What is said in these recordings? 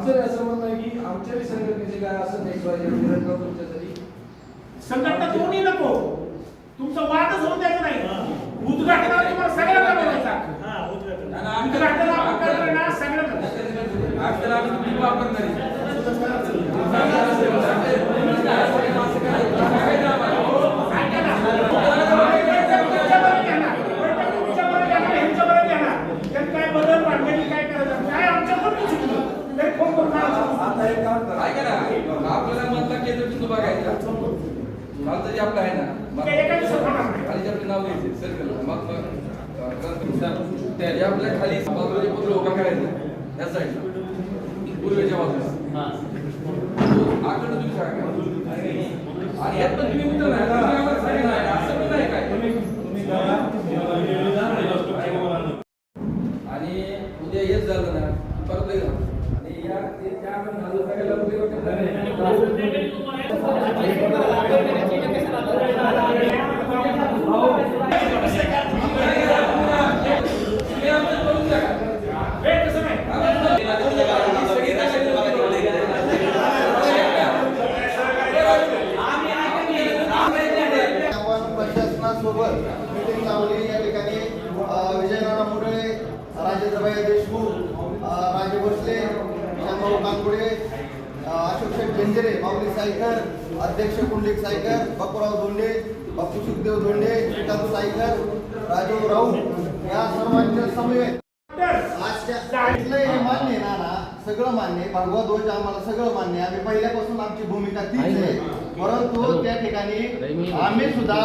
आमचं असं म्हणणं आहे की आमच्या बी संघटनेचे काय असं नाही पाहिजे तुमच्यासाठी? संघटना दोन्ही नको. तुमचा वादच होऊ द्यायचा नाही. उद्घाटनाला तुम्हाला सगळ्यांना बोलायचा उद्घाटनाला आपण करणार ना सगळ्यांना. वापरणार ऐका ना. तुमच्याबरोबर घेणार. तुमच्याबरोबर घेणार, ह्यांच्याबरोबर घेणार. त्यात काय बदल वाढलेली काय करायचं काय आमच्याकडून चुकलं तरी फोन करून सांगा. आता एक काम करा. ऐका ना आपल्याला मतदान केंद्र बिंदू बघायचा तरी आपलं आहे ना. खाली आपले नाव घ्यायचे सर्कल मग मग त्या आपल्या खाली बाजूला पत्र उभा करायचं या साईडला पूर्वेच्या बाजूला. आकडे तुम्ही सांगा. आणि यात पण तुम्ही मित्र नाही ಕೊಡ್ತೀವಿ ಅಂತ ಹೇಳಿದ್ರು बेंजरे माऊली सायकर अध्यक्ष कुंडलिक सायकर बापूराव धोंडे बापू सुखदेव धोंडे श्रीकांत सायकर राजीव राऊत या सर्वांच्या समवेत. मान्य ना ना सगळं मान्य भगवा ध्वज आम्हाला सगळं मान्य आम्ही पहिल्यापासून आमची भूमिका तीच आहे. परंतु त्या ठिकाणी आम्ही सुद्धा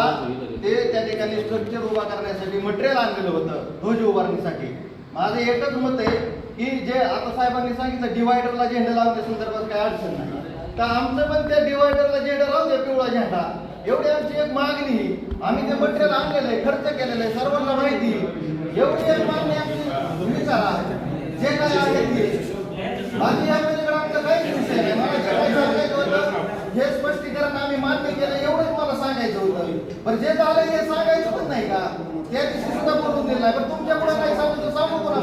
ते त्या ठिकाणी स्ट्रक्चर उभा करण्यासाठी मटेरियल आणलेलं होतं ध्वज उभारणीसाठी. माझं एकच मत आहे की जे आता साहेबांनी सांगितलं डिवायडरला झेंडा लावण्या संदर्भात काही अडचण नाही. तर आमचं पण त्या डिवायडरला झेंडा लावू द्या पिवळा झेंडा. एवढी आमची एक मागणी. आम्ही ते मटेरियल आणलेलं आहे खर्च केलेला आहे सर्वांना माहिती. एवढी एक मागणी आमची करा. जे काय आहे ते. बाकी पलीकडे आमचं काहीच विषय नाही. मला सांगायचं होतं हे स्पष्टीकरण आम्ही मान्य केलं एवढंच मला सांगायचं होतं. पण जे झालं हे सांगायचं पण नाही का? त्या दिवशी सुद्धा बोलून दिलं पण तुमच्यापुढे काय सांगू तर सांगू कोणा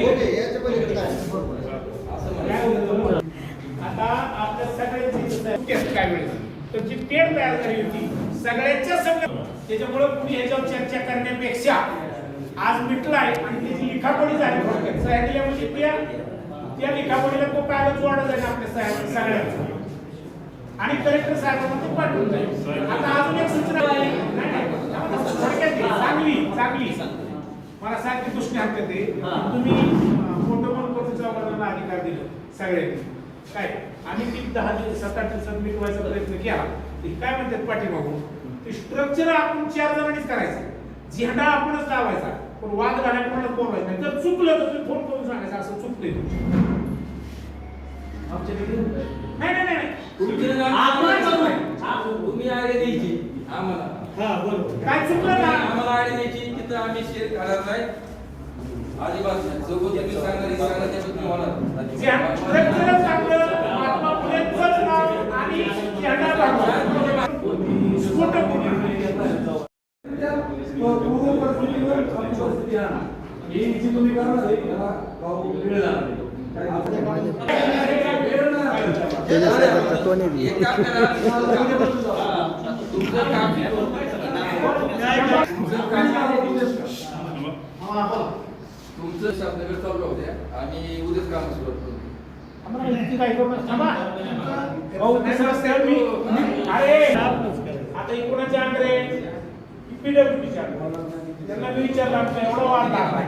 ओके याच्या पलीकडे काय आता आपल्या सगळ्यांची टेस्ट काय वेळेस तर तयार झाली होती. सगळ्यांच्या सगळ्या त्याच्यामुळे कुणी ह्याच्यावर चर्चा करण्यापेक्षा आज मिटलाय आणि त्याची लिखापडी झाली. थोडक्यात सह्या म्हणजे त्या त्या लिखापडीला तो कागद जोडा जाईल आपल्या साहेब सगळ्यांचा. आणि कलेक्टर साहेबांना ते पाठवून जाईल. आता अजून एक सूचना थोडक्यात चांगली चांगली. मला सारखी दृष्टी हक्क ते. तुम्ही फोटो पण फोटोच्या वर्गाला अधिकार दिले? सगळ्यांनी. काय? आणि ती दहा दिवस सात आठ दिवसात मिटवायचा प्रयत्न केला. ते काय म्हणतात पाठीमागून? ते स्ट्रक्चर आपण चार जणांनीच करायचं. झेंडा आपणच लावायचा. पण वाद घालायला कोणाला बोलवायचं नाही. जर चुकलं तर तुम्ही फोन करून सांगायचं असं चुकलंय नाही आपण. तुम्ही आयडिया द्यायची. आम्हाला. काय चुकलं ना आम्हाला आयडिया द्यायची. तिथं आम्ही शेअर करणार नाही. अजिबात नाही जो कोणी तुम्ही सांगणार हे सांगणार त्याच्यात तुम्ही होणार जे स्ट्रक्चर चांगलं महात्मा फुलेंचंच नाव आणि ही जी तुम्ही करणार आहे वेळ तुमचं काम शासनगर चालू राहू द्या. आणि उद्याच काम सुरुवात करू. आता ही कोणाची आंध्रे पीडब्ल्यूडीची त्यांना मी विचारलं आमचा एवढा वाद लागला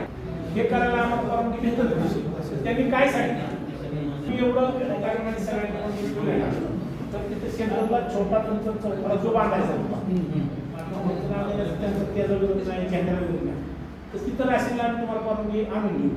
हे करायला आम्हाला परवानगी देतात का? त्यांनी काय सांगितलं? मी एवढं कार्यक्रमाने सगळ्यांनी तर तिथे सेंट्रलला छोटा तुमचा चौकाला जो बांधायचा होता. त्यांचं त्याचा विरोध नाही झेंड्याला विरोध नाही. तर तिथं राशीला आम्ही तुम्हाला परवानगी आणून देऊ.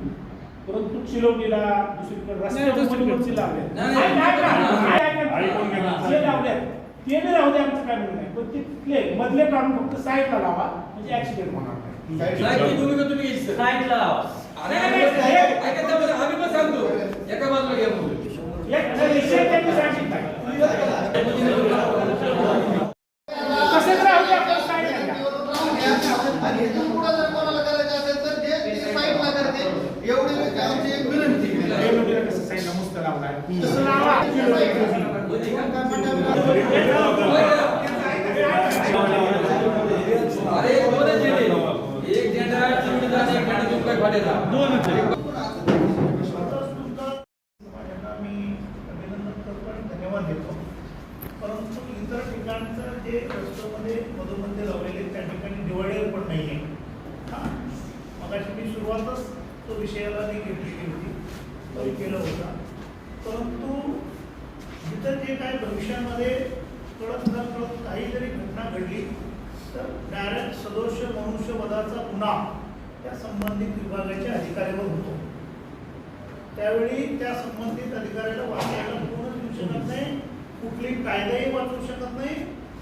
परंतु चिलवणीला दुसरीकडे रस्त्यावर वरची लावल्या नाही, नाही, नाही, नाही, नाही. नाही, नाही. जे लावल्यात ते बी राहू दे आमचं काय म्हणणं नाही पण तिथले मधले काढून फक्त साईडला लावा म्हणजे ऍक्सिडेंट होणार नाही तुम्ही का तुम्ही? साईडला लावा आम्ही पण सांगतो एका बाजूला घ्या. एक विषय त्यांनी सांगितला तसंच राहू दे आपण साईडला घ्या. आणि इथून पुढं जर कोणाला करायचं असेल तर ते ते साईडला करते एवढी आमची एक विनंती दोनच झेंडे. एक झेंडा एक झेंडा तुमच्या फाट्याचा. माझ्यांना मी अभिनंदन करतो आणि धन्यवाद देतो परंतु इतर ठिकाणचं जे रस्त्यामध्ये मधोमध्य लावलेले त्या ठिकाणी डिवायडर पण नाही आहे हां मगाशी मी सुरुवातच तो विषयाला मी घेतलेली होती तो केला होता परंतु इथं जे काय भविष्यामध्ये कळत न कळत काही जरी घटना घडली तर डायरेक्ट सदोष मनुष्यवधाचा गुन्हा त्या संबंधित विभागाच्या अधिकाऱ्यावर होतो. त्यावेळी त्या संबंधित अधिकाऱ्याला वाचायला कोणच देऊ शकत नाही कुठली कायदाही वाचू शकत नाही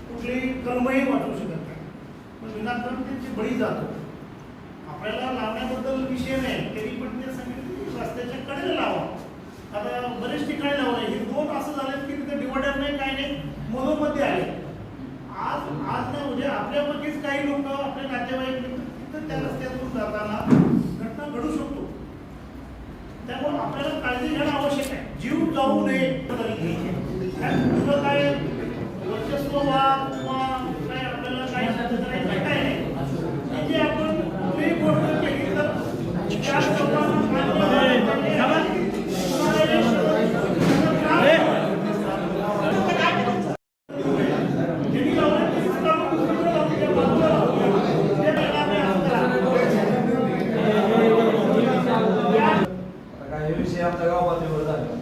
कुठली कलमही वाचू शकत नाही. विनाकारण त्यांची बळी जातो. आपल्याला लावण्याबद्दल विषय नाही. तरी पण ते सांगितलं की रस्त्याच्या कडेला लावा. आता बरेच ठिकाणी लावले हे दोन असं झाले की तिथे डिवायडर नाही काय नाही मधोमध्ये आले आज आज नाही उद्या आपल्यापैकीच काही लोक आपले नातेवाईक तिथं त्या रस्त्यातून जाताना घटना घडू शकतो. त्यामुळे आपल्याला काळजी घेणं आवश्यक आहे. जीव जाऊ नये. काय? वर्चस्व वाद किंवा काय आपल्याला काय करायचं काय नाही ही जी आपण कुठलीही गोष्ट केली तर त्या लोकांना मान्य ज्यांनी लावलं ते सुद्धा दुसरीकडे लावून त्या बाजूला लावून. ते पहिला मी असं करा. आता विषय आमच्या गाव पातळीवर झाला.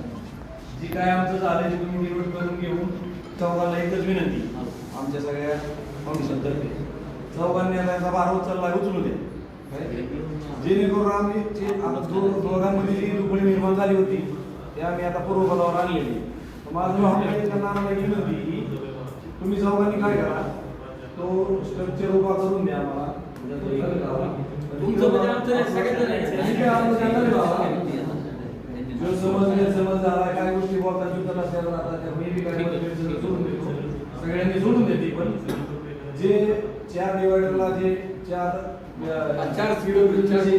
जी काय आमचं झालं ते तुम्ही निवड करून घेऊन चौघांना एकच विनंती. आमच्या सगळ्या फंक्शनतर्फे चौघांनी आता भार उचलला उचलू दे. काय? जेणेकरून आम्ही दोघांमध्ये जी दुपडी निर्माण झाली होती ते आम्ही आता पूर्वपदावर आणलेली माझं आपल्या विनंती की तुम्ही चौघांनी काय करा तो स्ट्रक्चर उभा करून द्या आम्हाला. तुमचं म्हणजे आमचं सगळ्यांचं नाही. ठीक आहे, आम्हाला त्यांना बी लावा. जो समज समज झाला काय गोष्टी बोलतात युद्ध नसल्यावर आता त्या मी काही जोडून देतो. सगळ्यांनी जोडून देते पण जे चार डिवायडरला जे चार चार चार जे.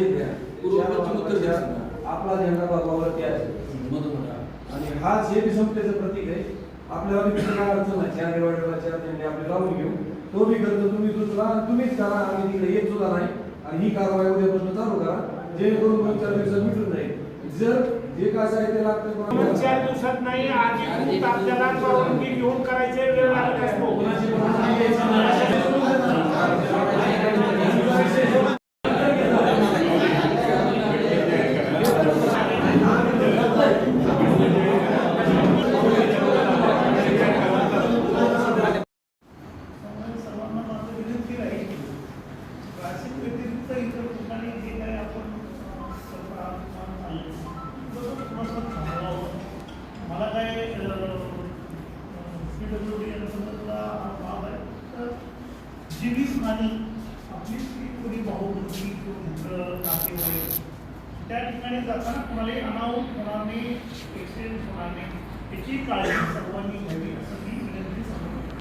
आपला झेंडा बाबावरती आहे. मधून. आणि हा जे बी समतेचं प्रतीक आहे आपल्याला काय अडचण नाही चार डिवायडरला चार झेंडे आपले लावून घेऊ. तो बी करतो तुम्ही दुसरा तुम्हीच करा आम्ही तिकडे येत सुद्धा नाही. आणि ही कारवाई उद्यापासून चालू करा जेणेकरून दोन चार दिवसात मिटून जाईल. जर हे काय साहित्य लागतं चार दिवसात नाही आधी आपल्याला परवानगी घेऊन करायचे वेळ लागत असतो कोणाची परवानगी घ्यायची नाही. त्यामुळे सर्वांना माझं विनंती राहील की वार्षिक व्यतिरिक्त इतर ठिकाणी जे काही आपण अं, सभा किंवा चाललंय, थोडंसं थोडंसं थांबवावं. मला काय पी डब्ल्यू डी यांच्याबद्दलला भाव आहे तर जीवित आणि आपली ती कोणी भाऊबंदी किंवा मित्र नातेवाईक त्या ठिकाणी जाताना कोणालाही अनाहूत होणार नाही एक्सिडेंट होणार नाही याची काळजी सर्वांनी घ्यावी असं मी विनंती सांगतो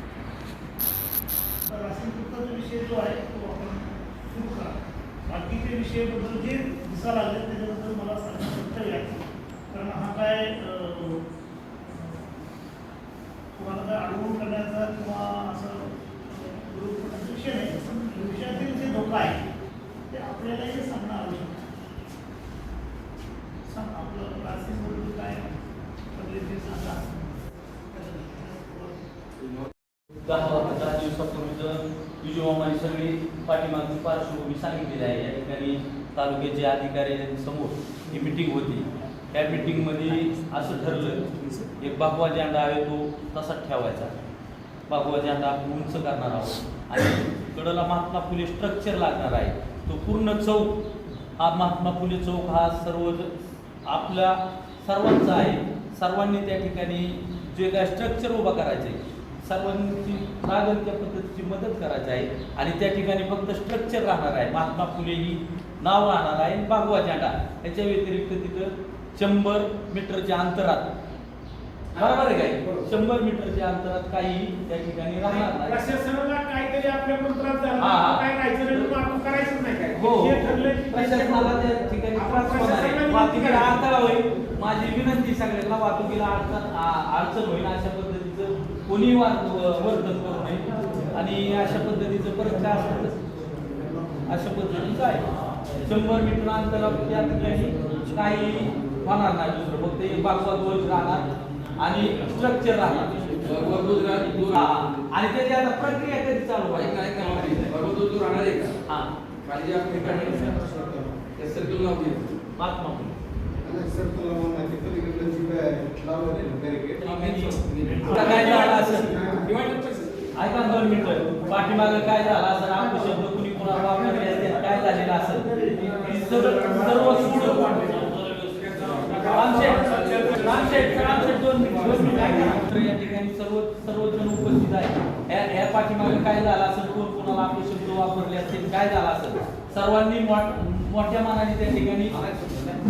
तर राशीनपूरचा विषय जो आहे तो आपण सुरू करा बाकीचे विषयाबद्दल जे दिसा लागले त्याच्याबद्दल मला सांगितलं कर्तव्य कारण हा काय तुम्हाला काय अडवून करण्याचा किंवा असं विषय नाही. पण विषयातील जे धोका आहे ते आपल्यालाही सांगणं आवश्यक सांग आपलं क्लासेस वगैरे काय? सगळे सांगा. दहा दहा दिवसापूर्वीचं विजयमामाने सगळी पाठीमागची पार्श्वभूमी सांगितलेली आहे. या ठिकाणी तालुक्याचे अधिकारी समोर. ही मिटिंग होती. त्या मिटिंगमध्ये असं ठरलं एक बागवा झेंडा आहे तो तसाच ठेवायचा. बागवा झेंडा आपण उंच करणार आहोत. आणि कडला महात्मा फुले स्ट्रक्चर लागणार आहे. तो पूर्ण चौक हा महात्मा फुले चौक हा सर्व आपल्या सर्वांचा आहे. सर्वांनी त्या ठिकाणी जे काय स्ट्रक्चर उभा करायचे सर्वांची लागेल त्या पद्धतीची मदत करायची आहे. आणि त्या ठिकाणी फक्त स्ट्रक्चर राहणार आहे. महात्मा फुले ही नाव राहणार आहे. बागवा झेंडा याच्या व्यतिरिक्त तिथं शंभर मीटरच्या अंतरात बरोबर आहे काय शंभर मीटरच्या अंतरात काही त्या ठिकाणी राहणार नाही. प्रशासनाला काहीतरी आपल्याकडून त्रास झाला हा. काय राहायचं नाही म्हणून आपण करायचंच नाही काय हो. जे ठरलंय ते प्रशासनाला त्या ठिकाणी आपण त्रास होणार आहे. प्रशासनाला वाहतुकीला विनंती अडथळा होईल. माझी विनंती सगळ्यांना वाहतुकीला अडचण आ- अडचण होईल अशा पद्धतीचं कोणी वर्तन करू नये. आणि अशा पद्धतीचं परत काय असेल तर अशा पद्धतीचं आहे शंभर मीटर अंतरावर त्या ठिकाणी काही होणार नाही दुसरं. फक्त एक बागवा ध्वज राहणार. आणि स्ट्रक्चर हा. आणि त्याची आता प्रक्रिया कधी चालू आहे? दूध दूध राहणार आहे का? हा. खाली आपण सर्कल. महात्मा पलीकडलं जी काय झालं असेल ऐका दोन मिनिटं. पाठीमागं काय झालं असेल आपले शब्द कुणी कुणाला वापरले असतील काय झालेलं असेल सर्व सर्व सोडून तर या ठिकाणी सर्व सर्वजण उपस्थित आहे या या पाठीमागे काय झालं असेल? कोण कोणाला आपले शब्द वापरले असतील? काय झालं असेल? सर्वांनी मोठ्या मानाने त्या ठिकाणी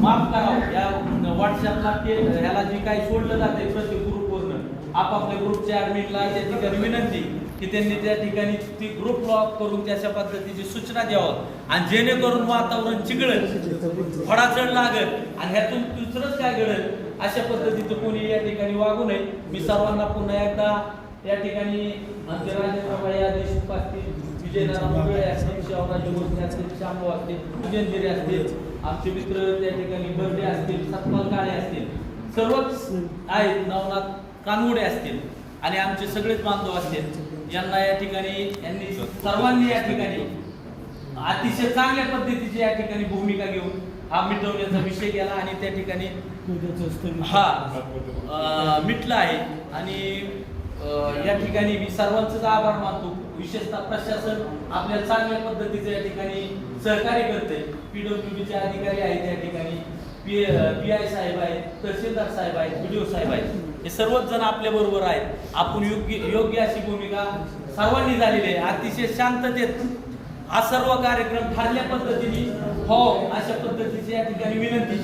माफ करावं या व्हॉट्सअपला ते ह्याला जे काही सोडलं जाते प्रत्येक ग्रुपवरनं आपापल्या ग्रुपच्या ऍडमिटला त्या ठिकाणी विनंती की त्यांनी त्या ठिकाणी ती ग्रुप लॉक करून त्याच्या पद्धतीची सूचना द्यावं. आणि जेणेकरून वातावरण चिघळल फडाचड लागल. आणि ह्यातून दुसरंच काय घडल? अशा पद्धतीचं कोणी या ठिकाणी वागू नये. मी सर्वांना पुन्हा एकदा या ठिकाणी आमचे राजेंद्रबाई देशमुख असतील विजयनारायण मुंबळे असतील शिवराज गोष्टी असतील श्यामराव असतील विजयंजिरे असतील आमचे मित्र त्या ठिकाणी बर्डे असतील सतपाल काळे असतील सर्वच आहेत नवनाथ कानवडे असतील आणि आमचे सगळेच बांधव असतील. यांना या ठिकाणी यांनी सर्वांनी या ठिकाणी अतिशय चांगल्या पद्धतीची या ठिकाणी भूमिका घेऊन हा मिटवण्याचा विषय केला आणि त्या ठिकाणी हा मिटला आहे. आणि या ठिकाणी मी सर्वांचंच आभार मानतो. विशेषतः प्रशासन आपल्या चांगल्या पद्धतीचं या ठिकाणी सहकार्य करते पीडब्ल्यूडीचे अधिकारी आहेत या ठिकाणी. पी पी आय साहेब आहेत तहसीलदार साहेब आहेत बी साहेब आहेत. हे सर्वच जण आपल्या बरोबर आहेत. आपण योग्य योग्य अशी भूमिका सर्वांनी झालेली आहे. अतिशय शांततेत हा सर्व कार्यक्रम ठरल्या पद्धतीने हो अशा पद्धतीची या ठिकाणी विनंती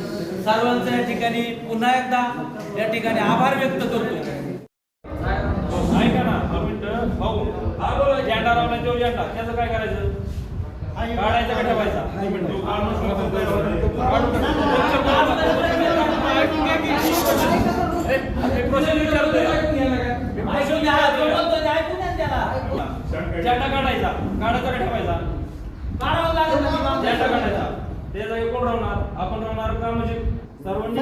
सर्वांचं या ठिकाणी पुन्हा एकदा या ठिकाणी आभार व्यक्त करतो ऐका ना दोन मिनिटं भाऊ झेंडा लावला तो झेंडा त्याचं काय करायचं काढायचा का ठेवायचा. झेंडा काढायचा काढायचा का ठेवायचा काढावं लागेल ना जागी कोण राहणार आपण राहणार का म्हणजे सर्वांनी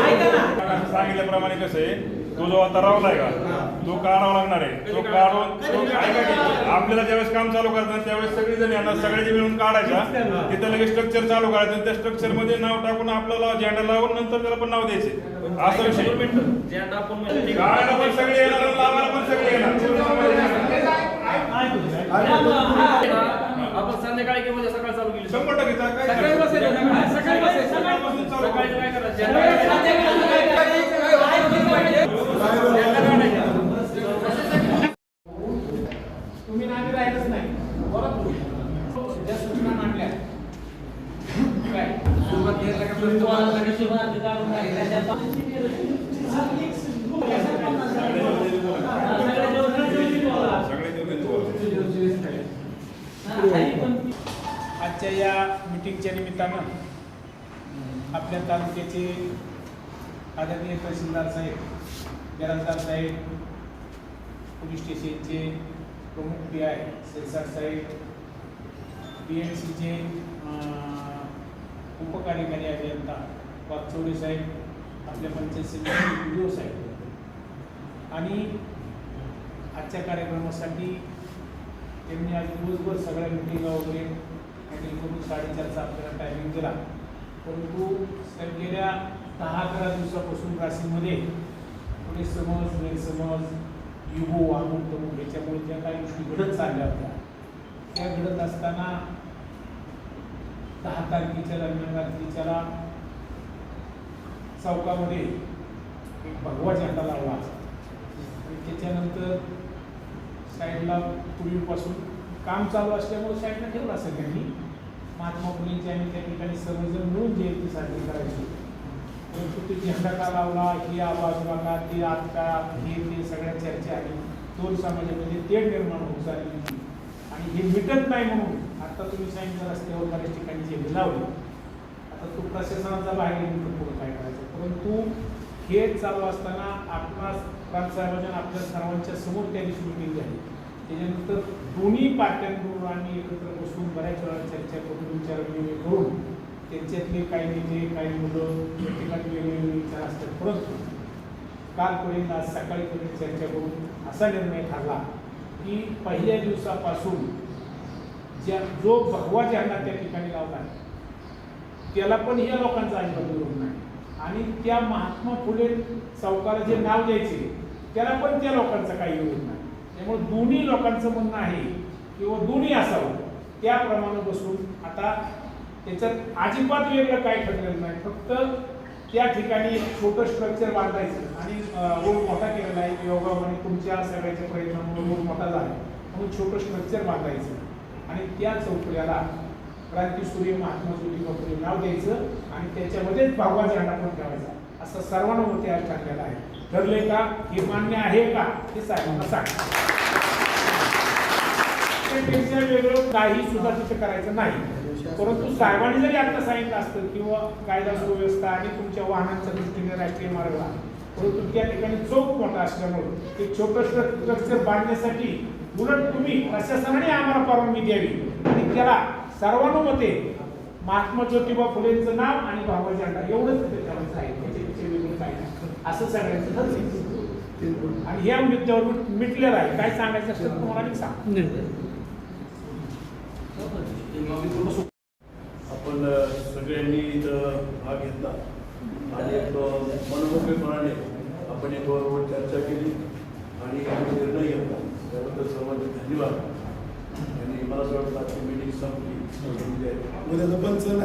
ऐका ना सांगितल्याप्रमाणे कसं आहे तो जो आता रावलाय का तो काढावा लागणार आहे. तो काढून तो ऐका की आपल्याला ज्यावेळेस काम चालू करतात त्यावेळेस सगळी जण येणार सगळ्याची मिळून काढायचा. तिथं लगेच स्ट्रक्चर चालू करायचं आणि त्या स्ट्रक्चरमध्ये नाव टाकून आपल्याला झेंडा लावून नंतर त्याला पण नाव द्यायचे. असा विषय म्हणजे. काढायला पण सगळे येणार लावायला पण सगळे येणार. आपण संध्याकाळी किंवा सकाळी चालू केली. शंभर टक्के सकाळी? सकाळी सकाळपासून चालू. काय करायचं? आजच्या या मिटिंगच्या निमित्तानं आपल्या तालुक्याचे आदरणीय तहसीलदार साहेब बेराजदार साहेब पोलीस स्टेशनचे प्रमुख पी आय सेलसार साहेब पी एम सीचे उपकार्यकारी अभियंता वाघचौरे साहेब आपल्या पंचायत समिती व्हिडिओ साहेब आणि आजच्या कार्यक्रमासाठी त्यांनी आज दिवसभर सगळ्या मिटिंगा वगैरे आणि करून साडेचारचा आपल्याला टायमिंग दिला. परंतु साहेब गेल्या दहा अकरा दिवसापासून राशीमध्ये पुढे समज गैरसमज युगो अमुक तमुक याच्यामुळे ज्या काही गोष्टी घडत चालल्या होत्या. त्या घडत असताना दहा तारखेच्या दरम्यान रात्रीच्याला चौकामध्ये एक भगवा झेंडा लावला. आणि त्याच्यानंतर साईडला पूर्वीपासून काम चालू असल्यामुळे साईडला ठेवला सगळ्यांनी महात्मा फुलेंची आम्ही त्या ठिकाणी सर्वजण मिळून जयंती साजरी करायची. परंतु ते झेंडा का लावला? ही आवाज का ती आत का हे ते सगळ्या चर्चा आली दोन समाजामध्ये तेढ निर्माण होत चालली आणि हे मिटत नाही म्हणून आता तुम्ही सांगितलं रस्त्यावर बऱ्याच ठिकाणी जे लावले. आता तो प्रशासनाचा बाहेर येऊन पुढे परंतु हे चालू असताना आपणा प्रांतसाहेबांच्या आपल्या सर्वांच्या समोर त्या दिवशी मिटिंग झाली. त्याच्यानंतर दोन्ही पार्ट्यांकडून आम्ही एकत्र बसून बऱ्याच वेळा चर्चा करून विचारविनिमय करून त्यांच्यातले काही नेते काही मुलं प्रत्येकाचे वेगवेगळे विचार असतात. परंतु कालपर्यंत आज सकाळीपर्यंत चर्चा करून असा निर्णय ठरला की पहिल्या दिवसापासून ज्या जो भगवा झेंडा त्या ठिकाणी लावला आहे त्याला पण या लोकांचा अजिबात विरोध नाही. आणि त्या महात्मा फुले चौकाला जे नाव द्यायचे त्याला पण त्या लोकांचा काही विरोध नाही. त्यामुळे दोन्ही लोकांचं म्हणणं आहे किंवा हो, दोन्ही असावं. त्याप्रमाणे बसून आता त्याच्यात अजिबात वेगळं काय ठरलेलं नाही. फक्त त्या ठिकाणी एक छोटं स्ट्रक्चर बांधायचं आणि रोड मोठा केलेला आहे. योगामध्ये तुमच्या सगळ्याच्या प्रयत्नामुळे रोड मोठा झाला म्हणून छोटं स्ट्रक्चर बांधायचं आणि त्या चौकड्याला क्रांतीसूर्य महात्मा ज्योतिबा फुले नाव द्यायचं आणि त्याच्यामध्येच भगवा झेंडा पण ठेवायचा. असं सर्वांमध्ये आज ठरलेलं आहे. ठरले का? हे मान्य आहे का? हे साहेबांना सांगा त्यापेक्षा वेगळं काही सुद्धा तिथे करायचं नाही. परंतु साहेबांनी जरी आता सांगितलं असतं किंवा कायदा सुव्यवस्था आणि तुमच्या वाहनांच्या दृष्टीने राष्ट्रीय मार्गला परंतु त्या ठिकाणी चौक मोठा असल्यामुळे ते छोटं स्ट्रक्चर बांधण्यासाठी उलट तुम्ही प्रशासनाने आम्हाला परवानगी द्यावी. त्याला सर्वानुमते महात्मा ज्योतिबा फुलेंचं नाव आणि बाबा झेंडा एवढंच तिथे ठेवायचं आहे त्याच्यापेक्षा सांगायचं नाही असं सगळ्यांचं ठरलं. आणि या मुद्द्यावर मिटलेलं आहे. काय सांगायचं असेल तुम्हाला मी सांग आपण सगळ्यांनी इथं भाग घेतला. आणि एक मनमोकळेपणाने मनोमुखीपणाने आपण बरोबर चर्चा केली आणि निर्णय घेतला. त्याबद्दल सर्वांचे धन्यवाद. and you might as well start committing some Whether the bun's.